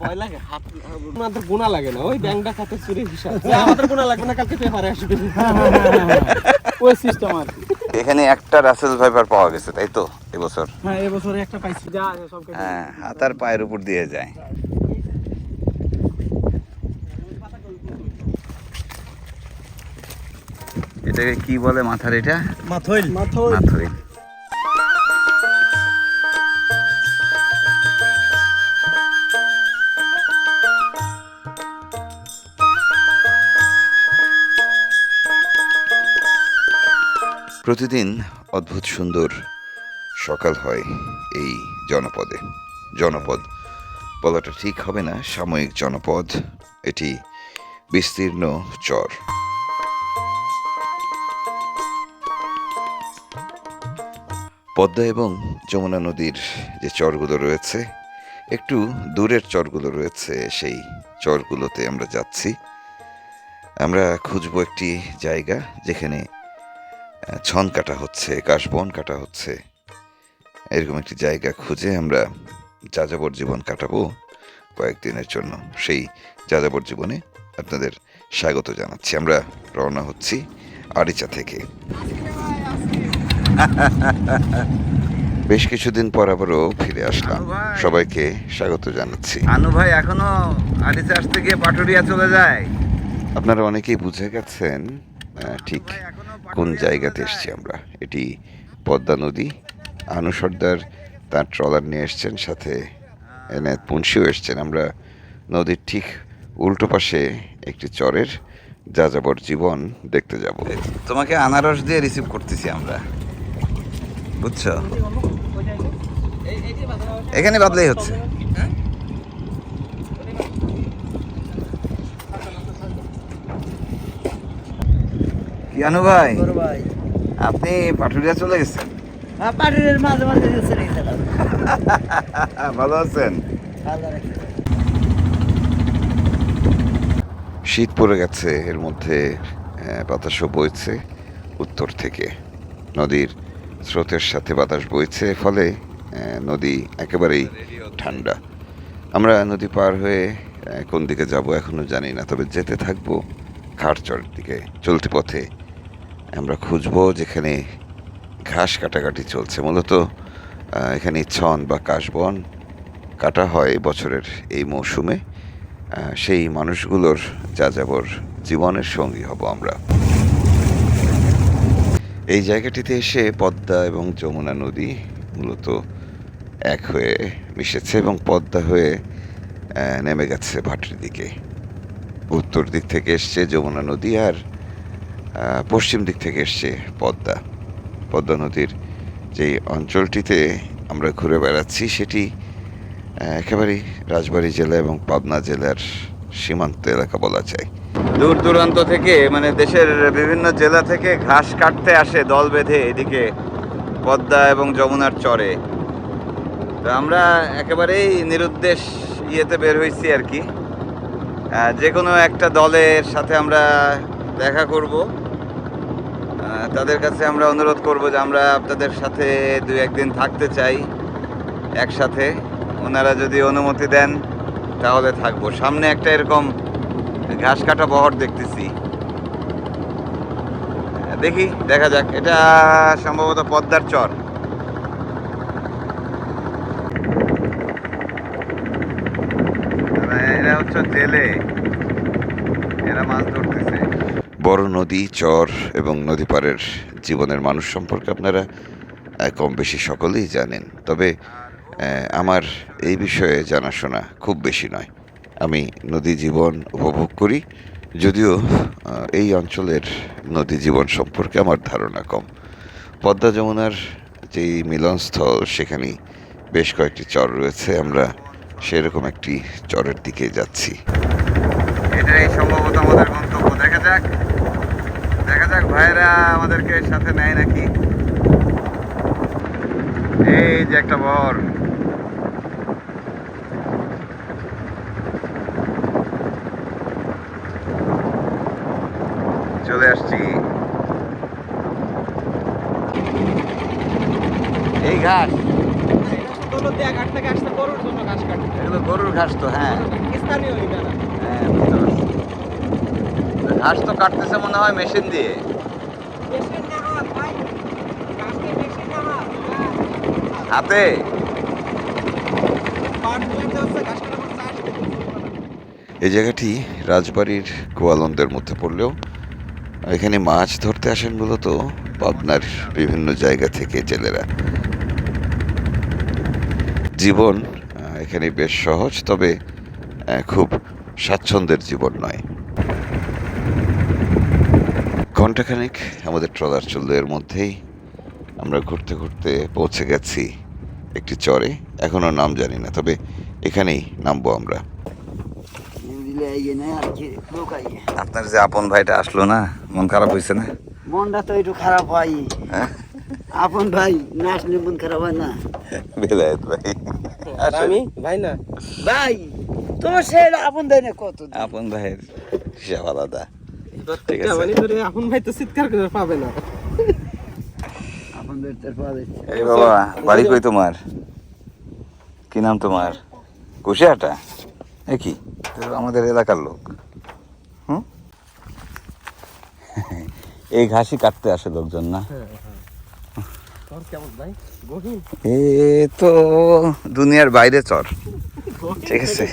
ভয় লাগে হাত আমাদের গোনা লাগে না ওই ব্যাংকটা খাতে চুরি হিসাব। আমাদের গোনা লাগবে না কালকে পেপারে আসবে। ওই সিস্টেম আর কি। এখানে একটা রাসেল ভাইপার পাওয়া গেছে তাই তো? এবছর। হ্যাঁ এবছরে একটা পাইছি যা সব হ্যাঁ হাতার পায়ের উপর দিয়ে যায়। এটাকে কি বলে মাথার এটা? মাথইল। মাথইল। মাথুরি প্রতিদিন অদ্ভুত সুন্দর সকাল হয় এই জনপদে। জনপদ বলাটা ঠিক হবে না, সাময়িক জনপদ, এটি বিস্তীর্ণ চর। পদ্মা এবং যমুনা নদীর যে চরগুলো রয়েছে, একটু দূরের চরগুলো রয়েছে, সেই চরগুলোতে আমরা যাচ্ছি। আমরা খুঁজবো একটি জায়গা যেখানে ছন কাটা হচ্ছে কাশবন কাটা হচ্ছে। এরকম একটি জায়গা খুঁজে আমরা যাযাবর জীবন কাটাবো কয়েকদিনের জন্য। সেই যাযাবর জীবনে আপনাদের স্বাগত জানাচ্ছি। আমরা রওনা হচ্ছি আরিচা থেকে। বেশ কিছুদিন পর আবারও ফিরে আসলাম। সবাইকে স্বাগত জানাচ্ছি। আনু ভাই এখনও আরিচা আসতে গিয়ে পাটুরিয়া চলে যায়। আপনারা অনেকেই বুঝে গেছেন ঠিক কোন জায়গাতে এসেছি আমরা? এটি পদ্মা নদী। আনু সর্দার তার ট্রলার নিয়ে এসছেন, সাথে এনে পুনশিও এসছেন। আমরা নদীর ঠিক উল্টো পাশে একটি চরের যাযাবর জীবন দেখতে যাব। তোমাকে আনারস দিয়ে রিসিভ করতেছি আমরা। বুঝছ? এখানে বাদলেই হচ্ছে। কিয়ানু ভাই আপনি পাটুরিয়া চলে গেছেন? মাঝে মাঝে ভালো আছেন? শীত পড়ে গেছে এর মধ্যে বাতাসও বইছে উত্তর থেকে। নদীর স্রোতের সাথে বাতাস বইছে ফলে নদী একেবারেই ঠান্ডা। আমরা নদী পার হয়ে কোন দিকে যাব এখনও জানি না তবে যেতে থাকব খাড়চরের দিকে চলতি পথে। আমরা খুঁজবো যেখানে ঘাস কাটাকাটি চলছে। মূলত এখানে ছন বা কাশবন কাটা হয় বছরের এই মৌসুমে। সেই মানুষগুলোর যাযাবর জীবনের সঙ্গী হব আমরা। এই জায়গাটিতে এসে পদ্মা এবং যমুনা নদী মূলত এক হয়ে মিশেছে এবং পদ্মা হয়ে নেমে গেছে ভাটির দিকে। উত্তর দিক থেকে এসছে যমুনা নদী আর পশ্চিম দিক থেকে এসছে পদ্মা। পদ্মা নদীর যে অঞ্চলটিতে আমরা ঘুরে বেড়াচ্ছি, সেটি একেবারেই রাজবাড়ী জেলা এবং পাবনা জেলার সীমান্ত এলাকা বলা যায়। দূর দূরান্ত থেকে মানে দেশের বিভিন্ন জেলা থেকে ঘাস কাটতে আসে দল বেঁধে এদিকে পদ্মা এবং যমুনার চরে। তো আমরা একেবারেই নিরুদ্দেশ ইয়েতে বের হয়েছি আর কি। যে কোনো একটা দলের সাথে আমরা দেখা করব। তাদের কাছে আমরা অনুরোধ করব যে আমরা আপনাদের সাথে দু একদিন থাকতে চাই, একসাথে। ওনারা যদি অনুমতি দেন, তাহলে থাকব। সামনে একটা এরকম ঘাস কাটা বহর দেখতেছি। দেখি, দেখা যাক। এটা সম্ভবত পদ্মার চর। এরা হচ্ছে জেলে। এরা মাছ ধরতেছে। বড় নদী, চর এবং নদী পাড়ের জীবনের মানুষ সম্পর্কে আপনারা কম বেশি সকলেই জানেন। তবে আমার এই বিষয়ে জানাশোনা খুব বেশি নয়। আমি নদী জীবন উপভোগ করি, যদিও এই অঞ্চলের নদী জীবন সম্পর্কে আমার ধারণা কম। পদ্মা যমুনার যেই মিলনস্থল সেখানে বেশ কয়েকটি চর রয়েছে। আমরা সেরকম একটি চরের দিকে যাচ্ছি। এটাই সম্ভবত আমাদের ভাইয়েরা আমাদেরকে সাথে নেয় নাকি? এই যে একটা বর। চলে আসছি। এই ঘাস। এগুলো গরুর ঘাস তো হ্যাঁ। হ্যাঁ ঘাস তো কাটতেছে মনে হয় মেশিন দিয়ে। হাতে। এই জায়গাটি রাজবাড়ির গোয়ালন্দের মধ্যে পড়লেও এখানে মাছ ধরতে আসেন মূলত পাবনার বিভিন্ন জায়গা থেকে জেলেরা। জীবন এখানে বেশ সহজ, তবে খুব স্বাচ্ছন্দ্যের জীবন নয়। ঘন্টাখানেক আমাদের ট্রলার চলল এর মধ্যেই আমরা ঘুরতে ঘুরতে পৌঁছে গেছি একটি চরে। এখনও নাম জানি না তবে এখানেই নামবো আমরা। আপনার যে আপন ভাইটা আসলো না মন খারাপ হয়েছে না? মনটা তো একটু খারাপ হয়। হ্যাঁ? আপন ভাই না আসলে মন খারাপ হয় না। বেলায়েত ভাই। আমি? ভাই না? ভাই তোমার সে আপন ভাই না কত আপন ভাইয়ের হিসাব আলাদা। মানে ধরে আপন ভাই তো চিৎকার করে পাবে না। আপন ভাই তার পাওয়া যাচ্ছে এই বাবা বাড়ি কই তোমার? কি নাম তোমার? কুশিয়াটা এ কি? আমাদের এলাকার লোক। হুম? এই ঘাসই কাটতে আসে লোকজন না? ভাই? গহীন? এ তো দুনিয়ার বাইরে চর। ঠিক আছে।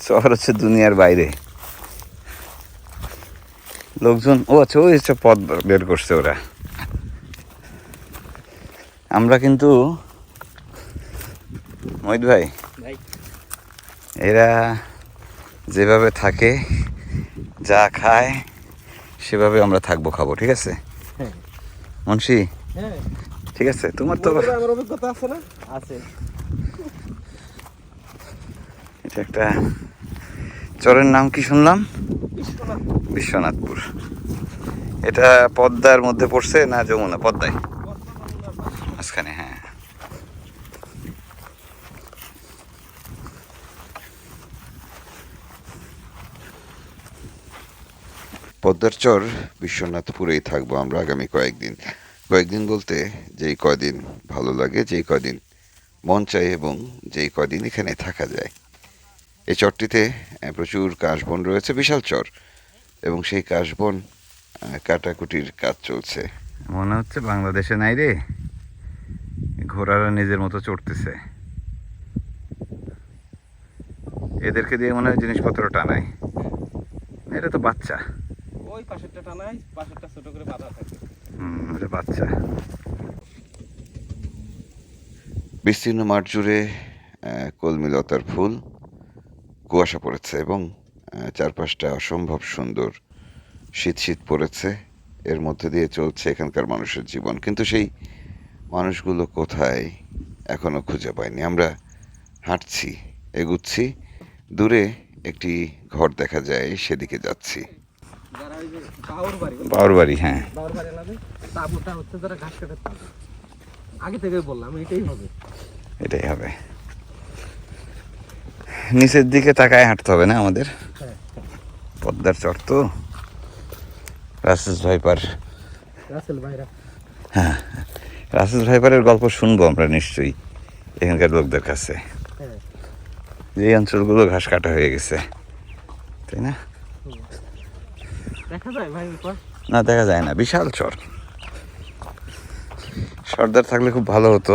চর হচ্ছে দুনিয়ার বাইরে। লোকজন ও আচ্ছা ওই হচ্ছে পথ বের করছে ওরা। আমরা কিন্তু মহিত ভাই এরা যেভাবে থাকে যা খায় সেভাবে আমরা থাকব খাব ঠিক আছে? হ্যাঁ। মুন্সি? হ্যাঁ। ঠিক আছে তোমার তো আমার অভিজ্ঞতা আছে না? আছে। এটা একটা চরের নাম কি শুনলাম? বিশ্বনাথপুর। এটা পদ্মার মধ্যে পড়ছে না যমুনা? পদ্মায়? মাঝখানে হ্যাঁ। পদ্মার চর বিশ্বনাথপুরেই থাকব আমরা আগামী কয়েকদিন। কয়েকদিন বলতে যেই কদিন ভালো লাগে, যেই কদিন মন চাই এবং যেই কদিন এখানে থাকা যায়। এই চরটিতে প্রচুর কাশবন রয়েছে বিশাল চর। এবং সেই কাশবন কাটাকুটির কাজ চলছে। মনে হচ্ছে বাংলাদেশে নাই রে। ঘোড়ারা নিজের মতো চড়তেছে। এদেরকে দিয়ে মনে হয় জিনিসপত্র টানায়। এটা তো বাচ্চা। ওই পাশেরটা টানাই পাশেরটা ছোট করে বাঁধা থাকে। হুম এটা বাচ্চা। বিস্তীর্ণ মাঠ জুড়ে কলমিলতার ফুল। কুয়াশা পড়েছে এবং চারপাশটা অসম্ভব সুন্দর। শীত শীত পড়েছে এর মধ্যে দিয়ে চলছে এখানকার মানুষের জীবন। কিন্তু সেই মানুষগুলো কোথায় এখনও খুঁজে পাইনি। আমরা হাঁটছি এগুচ্ছি দূরে একটি ঘর দেখা যায় সেদিকে যাচ্ছি। যারা বাউর বাড়ি হ্যাঁ আগে থেকে বললাম এটাই হবে। এটাই হবে। নিচের দিকে তাকায় হাঁটতে হবে না আমাদের? পদ্মার চর তো। Russell's viper. হ্যাঁ রাসেস ভাইপারের গল্প শুনব আমরা নিশ্চয়ই এখানকার লোকদের কাছে। হ্যাঁ। যে অঞ্চলগুলো ঘাস কাটা হয়ে গেছে তাই না? ভাই না দেখা যায় না বিশাল চর। সর্দার থাকলে খুব ভালো হতো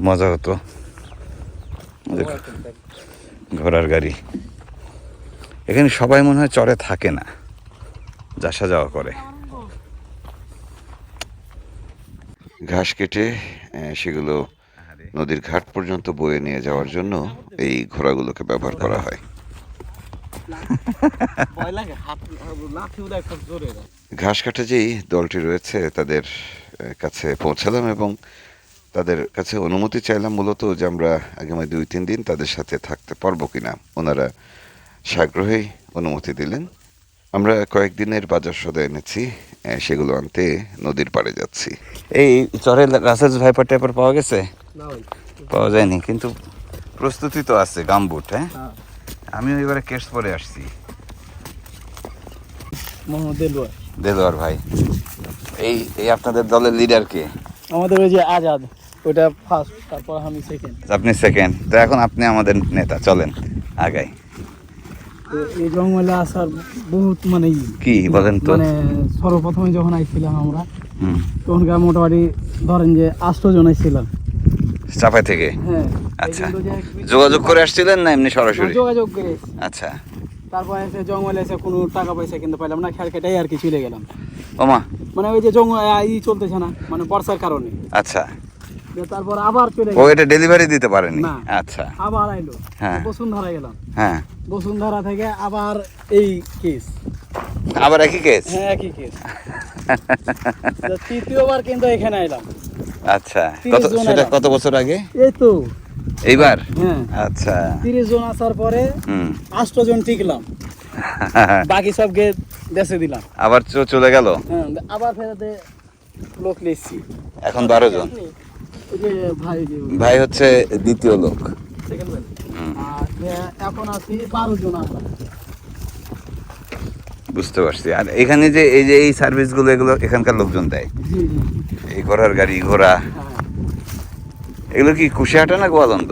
মজা হতো। দেখো, ঘোড়ার গাড়ি এখানে সবাই মনে হয় চরে থাকে না যাসা যাওয়া করে ঘাস কেটে সেগুলো নদীর ঘাট পর্যন্ত বয়ে নিয়ে যাওয়ার জন্য এই ঘোড়াগুলোকে ব্যবহার করা হয় ঘাস কাটা যেই দলটি রয়েছে তাদের কাছে পৌঁছালাম এবং তাদের কাছে অনুমতি চাইলাম মূলত যে আমরা আগামী দুই তিন দিন তাদের সাথে থাকতে পারব কিনা। ওনারা সাগ্রহেই অনুমতি দিলেন। আমরা কয়েকদিনের বাজার সদা এনেছি সেগুলো আনতে নদীর পাড়ে যাচ্ছি। এই চরের রাসেল ভাইপার টাইপার পাওয়া গেছে? পাওয়া যায়নি কিন্তু প্রস্তুতি তো আছে গামবুট হ্যাঁ? হ্যাঁ। আমিও এবারে কেস পরে আসছি। দেলোয়ার। ভাই এই এই আপনাদের দলের লিডার কে? আমাদের ওই যে আজাদ। ওইটা ফার্স্ট তারপর আমি সেকেন্ড আপনি সেকেন্ড তো এখন আপনি আমাদের নেতা চলেন আগাই। তো এই জঙ্গলে আসার বহুত মানে কি বলেন তো? মানে সর্বপ্রথমে যখন আইছিলাম আমরা তখনকার মোটামুটি ধরেন যে আষ্ট জন আইছিলাম। চাপাই থেকে? হ্যাঁ। আচ্ছা। যোগাযোগ করে আসছিলেন না এমনি সরাসরি? যোগাযোগ করে। আচ্ছা। তারপর এসে জঙ্গলে এসে কোনো টাকা পয়সা কিন্তু পাইলাম না খেয়াল কেটাই আর কি চলে গেলাম। ওমা। মানে ওই যে জঙ্গল ই চলতেছে না মানে বর্ষার কারণে। আচ্ছা। তারপর আবার চলে ও এটা ডেলিভারি দিতে পারেনি? আচ্ছা। আবার আইলো। হ্যাঁ। বসুন্ধরা গেলাম। হ্যাঁ। বসুন্ধরা থেকে আবার এই কেস আবার একই কেস হ্যাঁ একই কেস তৃতীয়বার কিন্তু এখানে আইলাম। আচ্ছা। কত সেটা কত বছর আগে? এই তো। এইবার? হ্যাঁ। আচ্ছা। তিরিশ জন আসার পরে আষ্ট জন টিকলাম। বাকি সবকে দেশে দিলাম। আবার চলে গেল? হ্যাঁ আবার ফেরাতে লোক নিচ্ছি এখন বারো জন। ভাই হচ্ছে দ্বিতীয় লোক। এখন আছি বারো জন আমরা বুঝতে পারছি। আর এখানে যে এই যে এই সার্ভিসগুলো এগুলো এখানকার লোকজন দেয়? এই ঘোড়ার গাড়ি ঘোড়া। হ্যাঁ। এগুলো কি কুশিয়াটা না গোয়ালন্দ?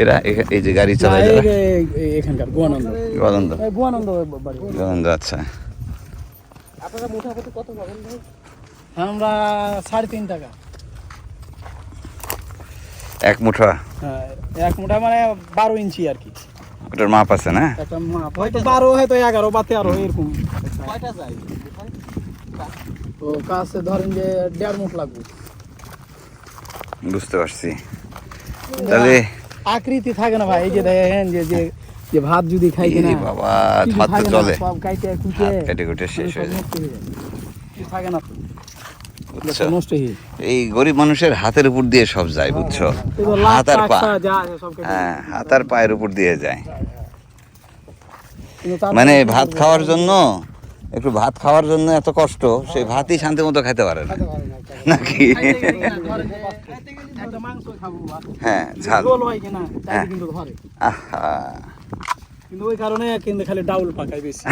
এরা এই যে গাড়ি চালায় এখানকার গোয়ানন্দ গোয়ানন্দ গোয়ালন্দ আচ্ছা। আপনারা মোটামুটি কত পাবেন ভাই? আমরা সাড়ে তিন টাকা। এক মুঠা? হ্যাঁ এক মোটা মানে বারো ইঞ্চি আর কি। ওটার মাপ আছে না? একটা মাপ হয়তো বারো হয়তো এগারো বা তেরো এরকম। কয়টা যায়? তো কাছে ধরেন যে দেড় মুঠ লাগবে। বুঝতে পারছি। তাহলে আকৃতি থাকে না ভাই এই যে দেখেন যে যে যে ভাত যদি খাই কিনা বাবা হাত তো চলে। সব কাইটে কুটে কেটে কুটে শেষ হয়ে যায়। থাকে না বুঝছ? হয়ে এই গরিব মানুষের হাতের উপর দিয়ে সব যায় বুঝছ? তো লাখ হাত আর পা। হ্যাঁ হাত আর পায়ের উপর দিয়ে যায়। মানে ভাত খাওয়ার জন্য একটু ভাত খাওয়ার জন্য এত কষ্ট সেই ভাতই শান্তি মতো খাইতে পারে না। নাকি? হ্যাঁ ঝাল। ঝোল হয় তাই হ্যাঁ। কিন্তু ওই কারণে কিন্তু খালি ডাউল বেশি।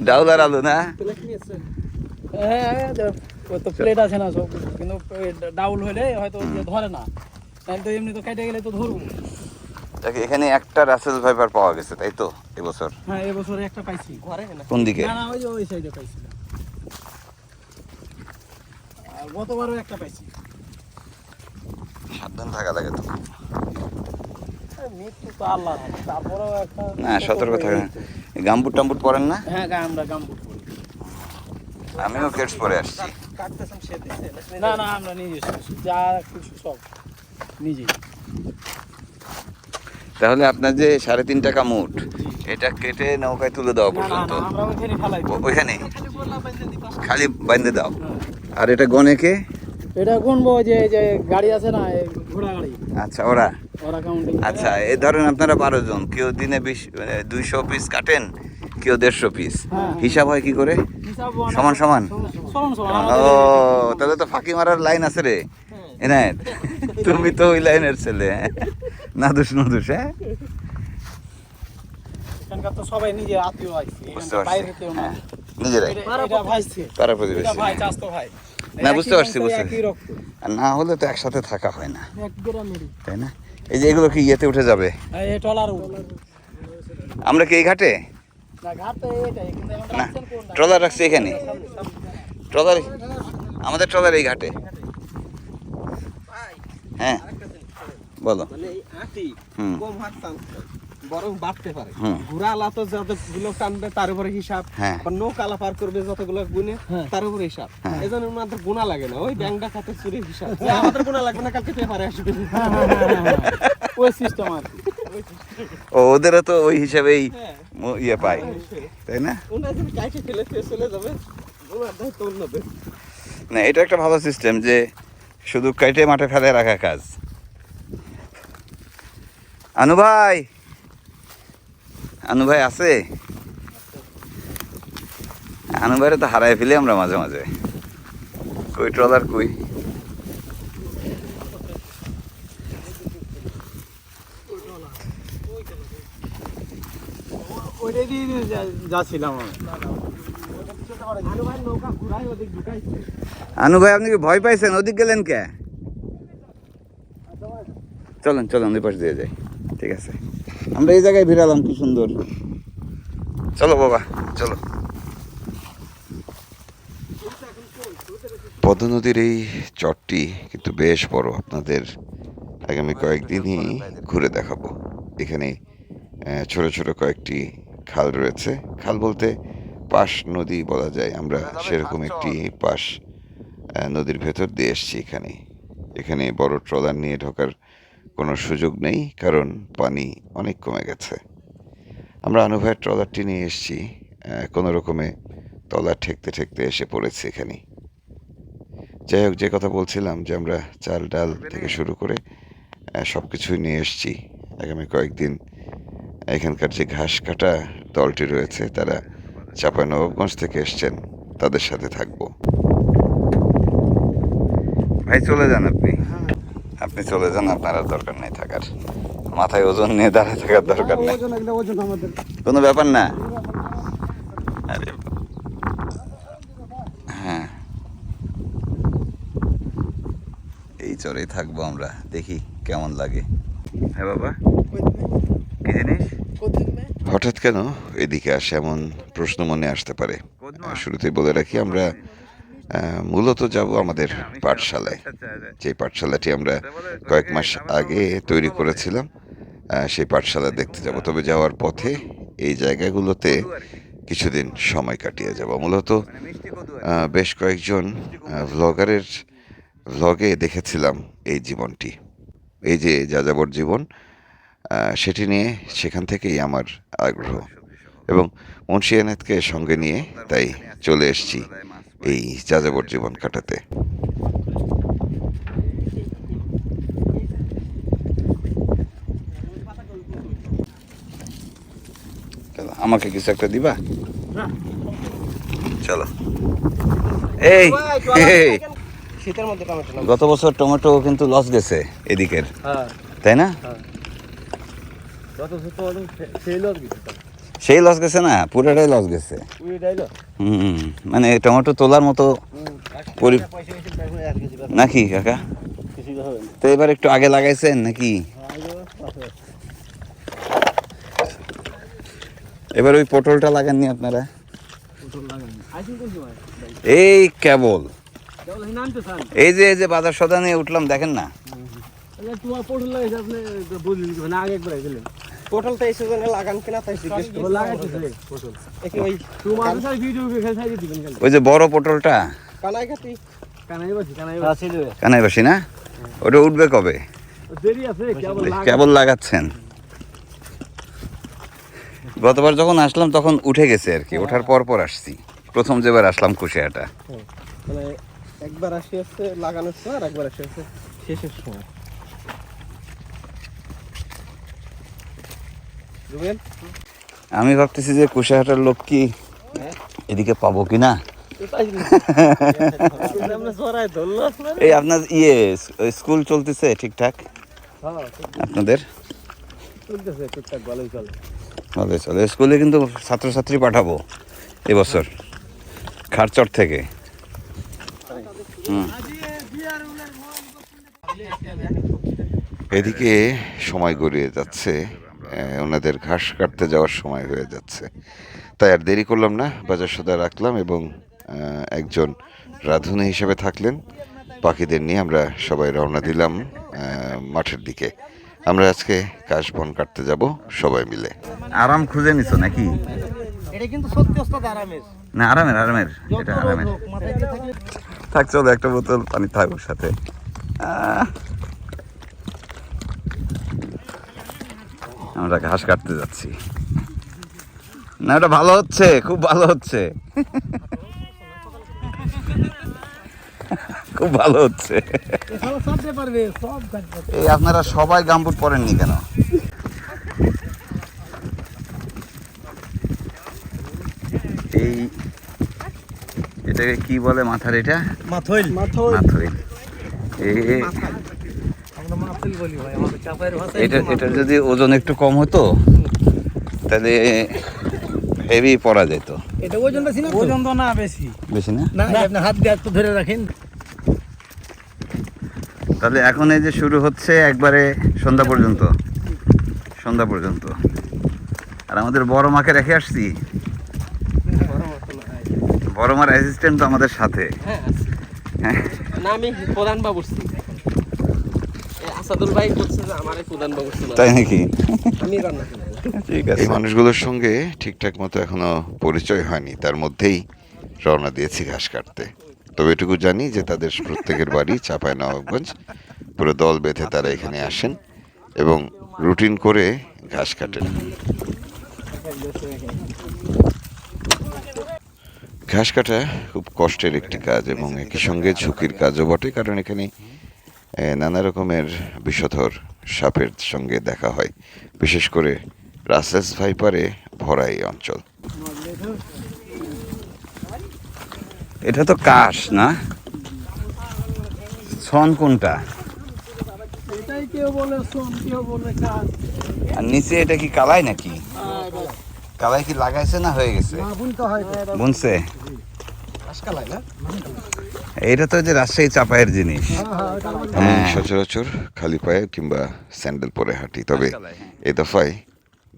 ডাউল আর আলু না? হ্যাঁ যে- ওই তো প্লেট আছে না সব। কিন্তু ডাউল হলে হয়তো ধরে না। তাহলে তো এমনি তো কেটে গেলে তো ধরবো। দেখ, এখানে একটা রাসেল ভাইপার পাওয়া গেছে তাই তো এবছর? হ্যাঁ এবছরে একটা পাইছি। ঘরে না? কোন দিকে? না না ওই যে ওই সাইডে পাইছি। আর গতবারও একটা পাইছি। সাবধান থাকা লাগে তো। না সতর্ক থাকা গাম্বুট টাম্বুট পরেন না? হ্যাঁ আমরা গাম্বুট করি আমিও কেটস পরে আসছি। না না আমরা নিজে যা কিছু সব। নিজে তাহলে আপনার যে সাড়ে তিন টাকা মুঠ এটা কেটে নৌকায় তুলে দেওয়া পর্যন্ত? ওইখানে খালি বাইন্ধে দাও। আর এটা গনেকে এটা গুনবো যে যে গাড়ি আছে না ঘোড়া গাড়ি। আচ্ছা ওরা? ওরা কাউন্টিং আচ্ছা এই ধরেন আপনারা বারো জন কেউ দিনে বিশ মানে দুইশো পিস কাটেন কেউ দেড়শো পিস হ্যাঁ। হিসাব হয় কি করে? সমান সমান? ও তাহলে তো ফাঁকি মারার লাইন আছে রে। এনায়েত তুমি তো ওই লাইনের ছেলে হ্যাঁ? নাদুস নাদুস হ্যাঁ? তো সবাই নিজে আত্মীয় হ্যাঁ নিজেরাই। পাড়া প্রতিবেশী। ভাই চাস্তো ভাই। না, বুঝতে পারছি, বুঝতে আর না হলে তো একসাথে থাকা হয় না। তাই না? এই যে এগুলো কি ইয়েতে উঠে যাবে? টলার আমরা কি এই ঘাটে? না? ট্রলার রাখছি এখানে। ট্রলার আমাদের ট্রলার এই ঘাটে। হ্যাঁ বলো। মানে হুম। বরং বাড়তে পারে। ঘোড়া আলা তো যতগুলো টানবে তার উপরে হিসাব হ্যাঁ। আবার নৌকা আলা পার করবে যতগুলো গুনে হ্যাঁ। তার উপরে হিসাব। হ্যাঁ। এই জন্য আমাদের গুণা লাগে না। ওই ব্যাংকটা খাতে চুরি হিসাব। আমাদের গুণা লাগবে না কালকে পেপারে আসবে। ওই সিস্টেম আর ও ওদেরও তো ওই হিসাবেই। ইয়ে পায়। তাই না? কাইটে চলে যাবে। না এটা একটা ভালো সিস্টেম যে শুধু কেটে মাঠে ফেলে রাখা কাজ। আনু ভাই! আনু ভাই আছে? আনু ভাইরে তো হারাই ফেলি আমরা মাঝে মাঝে। কই ট্রলার কই? আনু ভাই আপনি কি ভয় পাইছেন? ওদিক গেলেন কে? চলেন চলেন ওই পাশ দিয়ে যাই। ঠিক আছে। আমরা এই জায়গায় ভিড়ালাম, কি সুন্দর। চলো বাবা, চলো। পদ্ম নদীর এই চরটি কিন্তু বেশ বড়। আপনাদের আগামী কয়েকদিনই ঘুরে দেখাবো। এখানে ছোট ছোট কয়েকটি খাল রয়েছে। খাল বলতে পাশ নদী বলা যায়। আমরা সেরকম একটি পাশ নদীর ভেতর দিয়ে এসছি এখানে। এখানে বড় ট্রলার নিয়ে ঢোকার কোনো সুযোগ নেই কারণ পানি অনেক কমে গেছে। আমরা আনুভাইয়ের ট্রলারটি নিয়ে এসেছি কোনো রকমে তলা ঠেকতে ঠেকতে এসে পড়েছি এখানে। যাই হোক যে কথা বলছিলাম যে আমরা চাল ডাল থেকে শুরু করে সব কিছুই নিয়ে এসেছি। আগামী কয়েকদিন এখানকার যে ঘাস কাটা দলটি রয়েছে তারা চাঁপাইনবাবগঞ্জ থেকে এসছেন তাদের সাথে থাকব। ভাই চলে যান আপনি। আপনি চলে যান আপনার আর দরকার নেই থাকার। মাথায় ওজন নিয়ে দাঁড়ায় থাকার দরকার নেই। ওজন একটা ওজন আমাদের। কোনো ব্যাপার না। আরে হ্যাঁ। এই চরেই থাকব আমরা দেখি কেমন লাগে। হ্যাঁ বাবা কি জিনিস? হঠাৎ কেন এদিকে আসে এমন প্রশ্ন মনে আসতে পারে। আহ, শুরুতেই বলে রাখি আমরা মূলত যাব আমাদের পাঠশালায়। যে পাঠশালাটি আমরা কয়েক মাস আগে তৈরি করেছিলাম সেই পাঠশালা দেখতে যাব। তবে যাওয়ার পথে এই জায়গাগুলোতে কিছুদিন সময় কাটিয়ে যাব। মূলত বেশ কয়েকজন ভ্লগারের ভ্লগে দেখেছিলাম এই জীবনটি। এই যে যাযাবর জীবন সেটি নিয়ে সেখান থেকেই আমার আগ্রহ। এবং মুন্সি সঙ্গে নিয়ে তাই চলে এসেছি। এই যাযাবর জীবন কাটাতে। আমাকে কিছু একটা দিবা? চলো। এই এই। শীতের মধ্যে টমেটো গত বছর টমেটো কিন্তু লস গেছে এদিকের। হ্যাঁ। তাই না? গত তো সেই লোক দিচ্ছে সেই লস গেছে না পুরোটাই লস গেছে। হুম মানে টমেটো তোলার মতো নাকি কাকা? তো এবার একটু আগে লাগাইছেন নাকি? এবার ওই পটলটা লাগাননি আপনারা? এই কেবল। এই যে এই যে বাজার সদা নিয়ে উঠলাম দেখেন না। পটল তো এই সিজনে লাগান কিনা তাই জিজ্ঞেস ওই যে বড় পটলটা? কানাই কাটি কানাই বাসি কানাই বাসি কানাই বাসি না? ওটা উঠবে কবে? দেরি আছে কেবল কেবল লাগাচ্ছেন। গতবার যখন আসলাম তখন উঠে গেছে আর কি। ওঠার পর পর আসছি। প্রথম যেবার আসলাম কুশিয়াটা মানে একবার আসি হচ্ছে লাগানোর সময় আর একবার আসি হচ্ছে শেষের সময়। আমি ভাবতেছি যে কুশিয়াহাটার লোক কি এদিকে পাবো কি না এই আপনার ইয়ে স্কুল চলতেছে ঠিকঠাক? আপনাদের? ভালোই চলে। স্কুলে কিন্তু ছাত্রছাত্রী পাঠাবো এবছর খারচর থেকে। এদিকে সময় গড়িয়ে যাচ্ছে। ওনাদের ঘাস কাটতে যাওয়ার সময় হয়ে যাচ্ছে। তাই আর দেরি করলাম না বাজার সদা রাখলাম এবং একজন রাঁধুনি হিসেবে থাকলেন। পাখিদের নিয়ে আমরা সবাই রওনা দিলাম মাঠের দিকে। আমরা আজকে কাশবন কাটতে যাব সবাই মিলে। আরাম খুঁজে নিছো নাকি? এটা কিন্তু সত্যি ওস্তাদ আরামের। না আরামের আরামের। এটা আরামের। থাক চলো একটা বোতল পানি থাক ওর সাথে। আহ। আমরা ঘাস কাটতে যাচ্ছি। না ওটা ভালো হচ্ছে খুব ভালো হচ্ছে। খুব ভালো হচ্ছে। এই আপনারা সবাই গামবুট পরেননি কেন? এই এটাকে কি বলে মাথার এটা? মাথইল। মাথইল। মাথুরি এই আমরা বলি ভাই আমাদের চাপায়ের ভাষায় এটা যদি ওজন একটু কম হতো তাহলে হেভি পরা যেত। এটা ওজনটা ছিল ওজন তো না বেশি। বেশি না? না আপনি হাত দিয়ে একটু ধরে রাখেন। তাহলে এখন এই যে শুরু হচ্ছে একবারে সন্ধ্যা পর্যন্ত। সন্ধ্যা পর্যন্ত। আর আমাদের বড় মাকে রেখে আসছি। বড় মার অ্যাসিস্ট্যান্ট তো আমাদের সাথে। হ্যাঁ হ্যাঁ। না আমি প্রধান বাবুর্চি এ আসাদুল ভাই বলছে যে আমার প্রধান বাবুর্চি না তাই নাকি? আমি রান্না ঠিক আছে। এই মানুষগুলোর সঙ্গে ঠিকঠাক মতো এখনও পরিচয় হয়নি। তার মধ্যেই রওনা দিয়েছি ঘাস কাটতে। তবে এটুকু জানি যে তাদের প্রত্যেকের বাড়ি চাপায় নবাবগঞ্জ। পুরো দল বেঁধে তারা এখানে আসেন এবং রুটিন করে ঘাস কাটেন। ঘাস কাটা খুব কষ্টের একটি কাজ এবং একই সঙ্গে ঝুঁকির কাজও বটে কারণ এখানে নানা রকমের বিষধর সাপের সঙ্গে দেখা হয়। বিশেষ করে রাসেস ভাইপারে ভরা এই অঞ্চল। এটা তো কাশ না? সন কোনটা? এটাই কেউ বলে সোন কেউ বলে কাজ আর নিচে এটা কি কালাই নাকি? কালাই কি লাগাইছে না হয়ে গেছে? বুনছে? এইটা তো যে রাজশাহী চাপায়ের জিনিস। আমি সচরাচর খালি পায়ে কিংবা স্যান্ডেল পরে হাঁটি তবে এ দফায়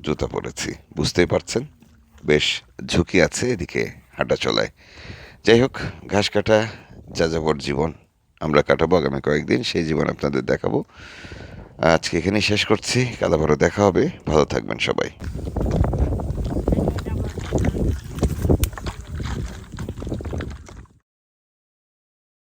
জুতা পরেছি। বুঝতেই পারছেন বেশ ঝুঁকি আছে এদিকে হাঁটা চলায়। যাই হোক ঘাস কাটা যাযাবর জীবন আমরা কাটাবো আগামী কয়েকদিন সেই জীবন আপনাদের দেখাবো। আজকে এখানেই শেষ করছি কালাভারও দেখা হবে। ভালো থাকবেন সবাই।